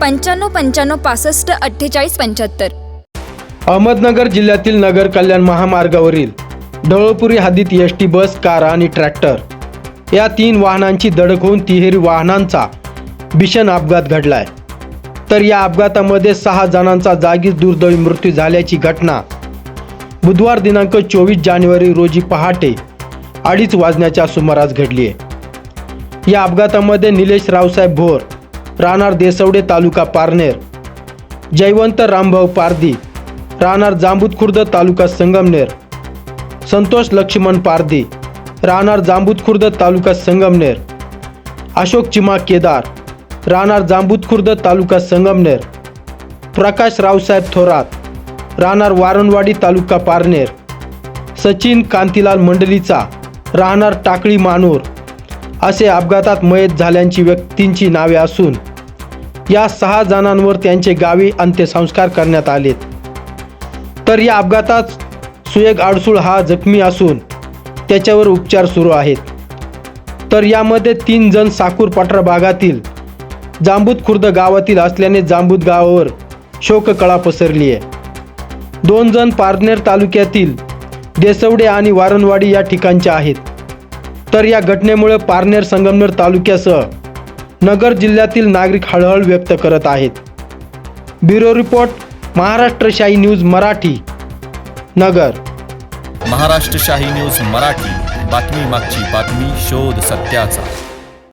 पंच्याण्णव पंच्याण्णव पासष्ट अठ्ठेचाळीस पंच्याहत्तर. अहमदनगर जिल्ह्यातील नगर कल्याण महामार्गावरील ढवळपुरी हद्दीत एस टी बस कार आणि ट्रॅक्टर या तीन वाहनांची धडक होऊन तिहेरी वाहनांचा भीषण अपघात घडलाय. तर या अपघातामध्ये सहा जणांचा जागीच दुर्दैवी मृत्यू झाल्याची घटना बुधवार दिनांक चोवीस जानेवारी रोजी पहाटे अडीच वाजण्याच्या सुमारास घडली आहे. या अपघातामध्ये निलेश रावसाहेब भोर राहणार देसवडे तालुका पारनेर. जयवंत रामभाऊ पारदी राहणार जांबूतखुर्द तालुका संगमनेर. संतोष लक्ष्मण पारदी राहणार जांबूतखुर्द तालुका संगमनेर. अशोक चिमा केदार राहणार जांबूतखुर्द तालुका संगमनेर. प्रकाश रावसाहेब थोरात राहणार वारणवाडी तालुका पारनेर. सचिन कांतीलाल मंडलीचा राहणार टाकळी मानूर. असे अपघातात मयत झाल्यांची व्यक्तींची नावे असून या सहा जणांवर त्यांचे गावी अंत्यसंस्कार करण्यात आलेत. तर या अपघातात सुयग आडसूळ हा जखमी असून त्याच्यावर उपचार सुरू आहेत. तर यामध्ये तीन जण साकूर पठार भागातील जांबूत खुर्द गावातील असल्याने जांबूत गावावर शोककळा पसरली आहे. दोन जण पारनेर तालुक्यातील देसवडे आणि वारणवाडी या ठिकाणच्या आहेत. तर या घटनेमुळे पारनेर संगमनेर तालुक्यासह नगर जिल्ह्यातील नागरिक हळहळ व्यक्त करत आहेत. Bureau report Maharashtrashahi news Marathi Nagar. Maharashtrashahi news Marathi बातमी मागची बातमी शोध सत्याचा.